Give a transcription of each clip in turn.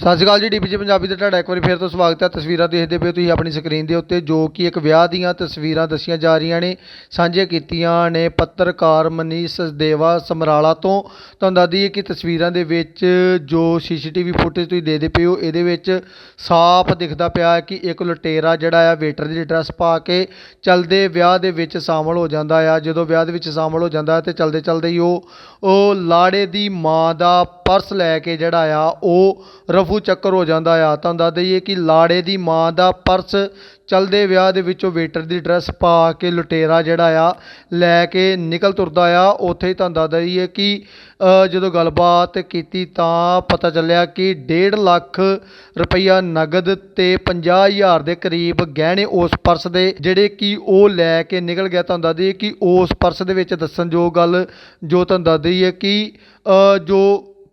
ਸਤਿ ਸ਼੍ਰੀ ਅਕਾਲ ਜੀ ਡੀਪੀਜੀ ਪੰਜਾਬੀ ਤੇ ਤੁਹਾਡਾ ਇੱਕ ਵਾਰੀ ਫੇਰ ਤੋਂ ਸਵਾਗਤ ਹੈ। ਤਸਵੀਰਾਂ ਦੇਖਦੇ ਪਏ ਹੋ ਤੁਸੀਂ ਆਪਣੀ ਸਕਰੀਨ ਦੇ ਉੱਤੇ, ਜੋ ਕਿ ਇੱਕ ਵਿਆਹ ਦੀਆਂ ਤਸਵੀਰਾਂ ਦੱਸੀਆਂ ਜਾ ਰਹੀਆਂ ਨੇ, ਸਾਂਝੀਆਂ ਕੀਤੀਆਂ ਨੇ ਪੱਤਰਕਾਰ ਮਨੀਸ਼ ਦੇਵਾ ਸਮਰਾਲਾ ਤੋਂ। ਤੁਹਾਨੂੰ ਦੱਸਦੀ ਹੈ ਕਿ ਤਸਵੀਰਾਂ ਦੇ ਵਿੱਚ ਜੋ ਸੀਸੀਟੀਵੀ ਫੁਟੇਜ ਤੁਸੀਂ ਦੇਖਦੇ ਪਏ ਹੋ, ਇਹਦੇ ਵਿੱਚ ਸਾਫ਼ ਦਿਖਦਾ ਪਿਆ ਹੈ ਕਿ ਇੱਕ ਲੁਟੇਰਾ ਜਿਹੜਾ ਆ, ਵੇਟਰ ਦੀ ਡਰੈਸ ਪਾ ਕੇ ਚਲਦੇ ਵਿਆਹ ਦੇ ਵਿੱਚ ਸ਼ਾਮਲ ਹੋ ਜਾਂਦਾ ਆ। ਜਦੋਂ ਵਿਆਹ ਦੇ ਵਿੱਚ ਸ਼ਾਮਲ ਹੋ ਜਾਂਦਾ ਹੈ ਤੇ ਚਲਦੇ ਚਲਦੇ ਹੀ ਉਹ ਉਹ ਲਾੜੇ ਦੀ ਮਾਂ ਦਾ ਪਰਸ ਲੈ ਕੇ ਜਿਹੜਾ ਆ, ਉਹ ਰਫੂ ਚੱਕਰ ਹੋ ਜਾਂਦਾ ਆ। ਤੁਹਾਨੂੰ ਦੱਸ ਦਈਏ ਕਿ ਲਾੜੇ ਦੀ ਮਾਂ ਦਾ ਪਰਸ ਚਲਦੇ ਵਿਆਹ ਦੇ ਵਿੱਚੋਂ ਵੇਟਰ ਦੀ ਡਰੈਸ ਪਾ ਕੇ ਲੁਟੇਰਾ ਜਿਹੜਾ ਆ, ਲੈ ਕੇ ਨਿਕਲ ਤੁਰਦਾ ਆ। ਉੱਥੇ ਹੀ ਤੁਹਾਨੂੰ ਦੱਸ ਦਈਏ ਕਿ ਜਦੋਂ ਗੱਲਬਾਤ ਕੀਤੀ ਤਾਂ ਪਤਾ ਚੱਲਿਆ ਕਿ 1.5 ਲੱਖ ਰੁਪਈਆ ਨਗਦ ਤੇ 50000 ਦੇ ਕਰੀਬ ਗਹਿਣੇ ਉਸ ਪਰਸ ਦੇ, ਜਿਹੜੇ ਕਿ ਉਹ ਲੈ ਕੇ ਨਿਕਲ ਗਿਆ। ਤੁਹਾਨੂੰ ਦੱਸ ਦਈਏ ਕਿ ਉਸ ਪਰਸ ਦੇ ਵਿੱਚ ਦੱਸਣਯੋਗ ਗੱਲ ਜੋ ਤੁਹਾਨੂੰ ਦੱਸ ਦਈਏ ਕਿ ਜੋ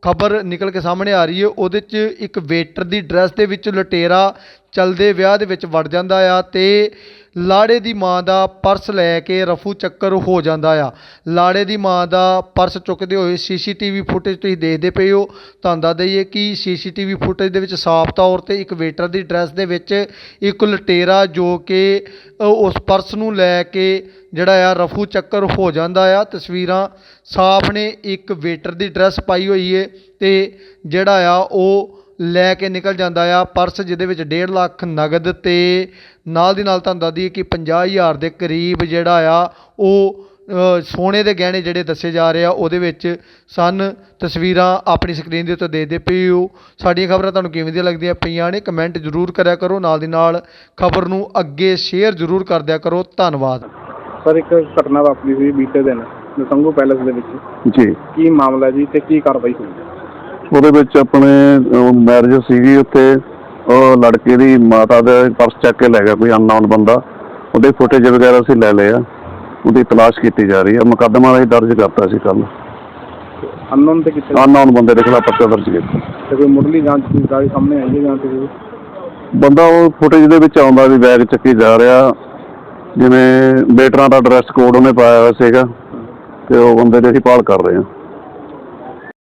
ਖਬਰ ਨਿਕਲ ਕੇ ਸਾਹਮਣੇ ਆ ਰਹੀ ਹੈ। ਉਹਦੇ 'ਚ ਇੱਕ ਵੇਟਰ ਦੀ ਡਰੈਸ ਦੇ ਵਿੱਚ ਲੁਟੇਰਾ ਚਲਦੇ ਵਿਆਹ ਦੇ ਵਿੱਚ ਵੜ ਜਾਂਦਾ ਆ ਤੇ ਲਾੜੇ ਦੀ ਮਾਂ ਦਾ ਪਰਸ ਲੈ ਕੇ ਰਫੂ ਚੱਕਰ ਹੋ ਜਾਂਦਾ ਆ। ਲਾੜੇ ਦੀ ਮਾਂ ਦਾ ਪਰਸ ਚੁੱਕਦੇ ਹੋਏ ਸੀਸੀਟੀਵੀ ਫੁਟੇਜ ਤੁਸੀਂ ਦੇਖਦੇ ਪਏ ਹੋ। ਤੁਹਾਨੂੰ ਦੱਸ ਦਈਏ ਕਿ ਸੀਸੀਟੀਵੀ ਫੁਟੇਜ ਦੇ ਵਿੱਚ ਸਾਫ਼ ਤੌਰ ਤੇ ਇੱਕ ਵੇਟਰ ਦੀ ਡਰੈਸ ਦੇ ਵਿੱਚ ਇੱਕ ਲਟੇਰਾ ਜੋ ਕਿ ਉਸ ਪਰਸ ਨੂੰ ਲੈ ਕੇ ਜਿਹੜਾ ਆ ਰਫੂ ਚੱਕਰ ਹੋ ਜਾਂਦਾ ਆ। ਤਸਵੀਰਾਂ ਸਾਫ਼ ਨੇ, ਇੱਕ ਵੇਟਰ ਦੀ ਡਰੈਸ ਪਾਈ ਹੋਈ ਏ ਤੇ ਜਿਹੜਾ ਆ ਉਹ ਲੈ ਕੇ ਨਿਕਲ ਜਾਂਦਾ ਆ। ਪਰਸ ਜਿਹਦੇ ਵਿੱਚ 1.5 ਲੱਖ ਨਗਦ ਤੇ ਨਾਲ ਦੀ ਨਾਲ ਤੁਹਾਨੂੰ ਦੱਸ ਦਈਏ ਕਿ 50000 ਦੇ ਕਰੀਬ ਜਿਹੜਾ ਆ ਉਹ ਸੋਨੇ ਦੇ ਗਹਿਣੇ ਜਿਹੜੇ ਦੱਸੇ ਜਾ ਰਹੇ ਆ ਉਹਦੇ ਵਿੱਚ ਸਨ। ਤਸਵੀਰਾਂ ਆਪਣੀ ਸਕਰੀਨ ਦੇ ਉੱਤੇ ਦੇਖਦੇ ਪਏ ਹੋ ਸਾਡੀਆਂ ਖਬਰਾਂ ਤੁਹਾਨੂੰ ਕਿਵੇਂ ਦੀਆਂ ਲੱਗਦੀਆਂ ਪਈਆਂ ਨੇ ਕਮੈਂਟ ਜ਼ਰੂਰ ਕਰਿਆ ਕਰੋ। ਨਾਲ ਦੀ ਨਾਲ ਖਬਰ ਨੂੰ ਅੱਗੇ ਸ਼ੇਅਰ ਜ਼ਰੂਰ ਕਰ ਦਿਆ ਕਰੋ। ਧੰਨਵਾਦ। ਸਰ ਇੱਕ ਘਟਨਾ ਵਾਪਰੀ ਸੀ ਬੀਤੇ ਦਿਨ ਨਸੰਗੂ ਪੈਲੇਸ ਦੇ ਵਿੱਚ। ਜੀ। ਕੀ ਮਾਮਲਾ ਜੀ ਤੇ ਕੀ ਕਾਰਵਾਈ ਹੋਈ? ਉਹਦੇ ਵਿੱਚ ਆਪਣੇ ਮੈਰਿਜ ਸੀਗੀ ਉੱਥੇ ਉਹ ਲੜਕੇ ਦੀ ਮਾਤਾ ਦਾ ਪਰਸ ਚੱਕ ਕੇ ਲੈ ਗਿਆ ਕੋਈ ਅਨਨੋਨ ਬੰਦਾ। ਉਹਦੇ ਫੁਟੇਜ ਵਗੈਰਾ ਅਸੀਂ ਲੈ ਲਏ ਆ। ਉਹਦੀ ਤਲਾਸ਼ ਕੀਤੀ ਜਾ ਰਹੀ ਹੈ ਮੁਕੱਦਮਾ ਅਸੀਂ ਦਰਜ ਕਰਤਾ ਸੀ ਕੱਲ ਅਨਨੋਨ ਤੇ ਕਿਤੇ ਅਨਨੋਨ ਬੰਦੇ ਦੇ ਖਿਲਾਫ ਪਰਚਾ ਦਰਜ ਕੀਤਾ। ਤੇ ਕੋਈ ਮੁੱਢਲੀ ਜਾਂਚ ਦੀ ਗੱਲ ਸਾਹਮਣੇ ਆਈ ਹੈ ਜਾਂ ਤੇ? ਬੰਦਾ ਉਹ ਫੁਟੇਜ ਦੇ ਵਿੱਚ ਆਉਂਦਾ ਵੀ ਬੈਗ ਚੱਕੀ ਜਾ ਰਿਹਾ। ਜਿਵੇਂ ਵੇਟਰਾਂ ਦਾ ਡਰੈਸ ਕੋਡ ਉਹਨੇ ਪਾਇਆ ਹੋਇਆ ਸੀਗਾ। ਤੇ ਉਹ ਬੰਦੇ ਦੀ ਅਸੀਂ ਭਾਲ ਕਰ ਰਹੇ ਹਾਂ।